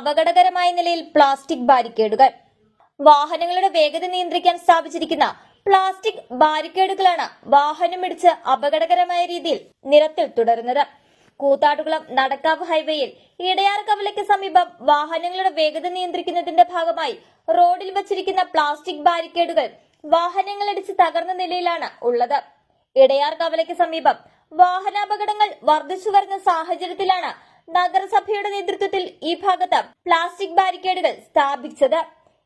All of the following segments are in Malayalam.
അപകടകരമായ നിലയിൽ പ്ലാസ്റ്റിക് ബാരിക്കേഡുകൾ. വാഹനങ്ങളുടെ വേഗത നിയന്ത്രിക്കാൻ സ്ഥാപിച്ചിരിക്കുന്ന പ്ലാസ്റ്റിക് ബാരിക്കേഡുകളാണ് വാഹനം വാഹനമിടിച്ച് അപകടകരമായ രീതിയിൽ നിരത്തിൽ തുടരുന്നത്. കൂത്താട്ടുകുളം നടക്കാവ് ഹൈവേയിൽ ഇടയാർ കവലയ്ക്ക് സമീപം വാഹനങ്ങളുടെ വേഗത നിയന്ത്രിക്കുന്നതിന്റെ ഭാഗമായി റോഡിൽ വച്ചിരിക്കുന്ന പ്ലാസ്റ്റിക് ബാരിക്കേഡുകൾ വാഹനങ്ങളിടിച്ച് തകർന്ന നിലയിലാണ് ഉള്ളത്. ഇടയാർ കവലയ്ക്ക് സമീപം വാഹനാപകടങ്ങൾ വർദ്ധിച്ചു വരുന്ന സാഹചര്യത്തിലാണ് നഗരസഭയുടെ നേതൃത്വത്തിൽ ഈ ഭാഗത്ത് പ്ലാസ്റ്റിക് ബാരിക്കേഡുകൾ സ്ഥാപിച്ചത്.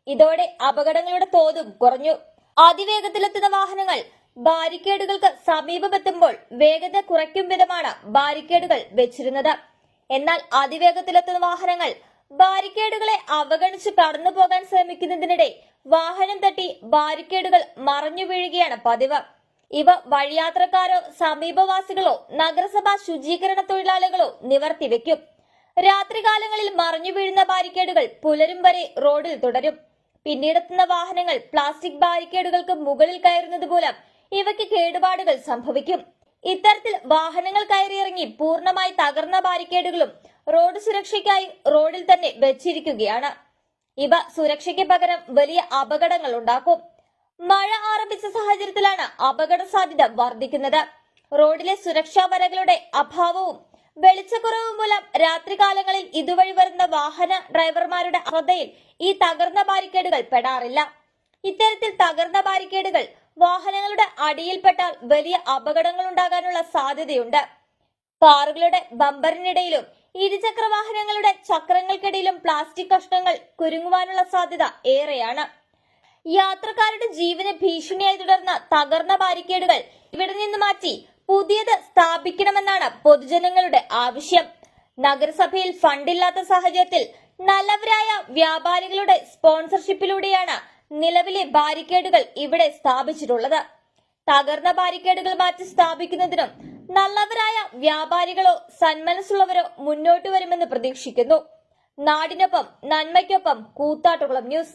ഇതോടെ അപകടങ്ങളുടെ തോതും കുറഞ്ഞു. അതിവേഗത്തിലെത്തുന്ന വാഹനങ്ങൾ ബാരിക്കേഡുകൾക്ക് സമീപമെത്തുമ്പോൾ വേഗത കുറയ്ക്കും വിധമാണ് ബാരിക്കേഡുകൾ വെച്ചിരുന്നത്. എന്നാൽ അതിവേഗത്തിലെത്തുന്ന വാഹനങ്ങൾ ബാരിക്കേഡുകളെ അവഗണിച്ച് കടന്നു പോകാൻ ശ്രമിക്കുന്നതിനിടെ വാഹനം തട്ടി ബാരിക്കേഡുകൾ മറഞ്ഞു വീഴുകയാണ് പതിവ്. ഇവ വഴിയാത്രക്കാരോ സമീപവാസികളോ നഗരസഭാ ശുചീകരണ തൊഴിലാളികളോ നിവർത്തിവെക്കും രാത്രികാലങ്ങളിൽ മറിഞ്ഞു വീഴുന്ന ബാരിക്കേഡുകൾ പുലരും വരെ റോഡിൽ തുടരും. പിന്നീടെത്തുന്ന വാഹനങ്ങൾ പ്ലാസ്റ്റിക് ബാരിക്കേഡുകൾക്ക് മുകളിൽ കയറുന്നത് മൂലം ഇവയ്ക്ക് കേടുപാടുകൾ സംഭവിക്കും. ഇത്തരത്തിൽ വാഹനങ്ങൾ കയറിയിറങ്ങി പൂർണമായി തകർന്ന ബാരിക്കേഡുകളും റോഡ് സുരക്ഷയ്ക്കായി റോഡിൽ തന്നെ വെച്ചിരിക്കുകയാണ്. ഇവ സുരക്ഷയ്ക്ക് പകരം വലിയ അപകടങ്ങൾ ഉണ്ടാക്കും. മഴ ആരംഭിച്ച സാഹചര്യത്തിലാണ് അപകട സാധ്യത വർദ്ധിക്കുന്നത്. റോഡിലെ സുരക്ഷാ വരകളുടെ അഭാവവും വെളിച്ചക്കുറവും മൂലം രാത്രികാലങ്ങളിൽ ഇതുവഴി വരുന്ന വാഹന ഡ്രൈവർമാരുടെ ശ്രദ്ധയിൽ ഈ തകർന്ന ബാരിക്കേഡുകൾ പെടാറില്ല. ഇത്തരത്തിൽ തകർന്ന ബാരിക്കേഡുകൾ വാഹനങ്ങളുടെ അടിയിൽപ്പെട്ടാൽ വലിയ അപകടങ്ങൾ ഉണ്ടാകാനുള്ള സാധ്യതയുണ്ട്. കാറുകളുടെ ബമ്പറിനിടയിലും ഇരുചക്ര വാഹനങ്ങളുടെ ചക്രങ്ങൾക്കിടയിലും പ്ലാസ്റ്റിക് കഷ്ണങ്ങൾ കുരുങ്ങുവാനുള്ള സാധ്യത ഏറെയാണ്. യാത്രക്കാരുടെ ജീവന് ഭീഷണിയായി തുടർന്ന തകർന്ന ബാരിക്കേഡുകൾ ഇവിടെ നിന്ന് മാറ്റി പുതിയത് സ്ഥാപിക്കണമെന്നാണ് പൊതുജനങ്ങളുടെ ആവശ്യം. നഗരസഭയിൽ ഫണ്ടില്ലാത്ത സാഹചര്യത്തിൽ നല്ലവരായ വ്യാപാരികളുടെ സ്പോൺസർഷിപ്പിലൂടെയാണ് നിലവിലെ ബാരിക്കേഡുകൾ ഇവിടെ സ്ഥാപിച്ചിട്ടുള്ളത്. തകർന്ന ബാരിക്കേഡുകൾ മാറ്റി സ്ഥാപിക്കുന്നതിനും നല്ലവരായ വ്യാപാരികളോ സന്മനസ്സുള്ളവരോ മുന്നോട്ട് വരുമെന്ന് പ്രതീക്ഷിക്കുന്നു. നാടിനൊപ്പം നന്മയ്ക്കൊപ്പം കൂത്താട്ടുകുളം ന്യൂസ്.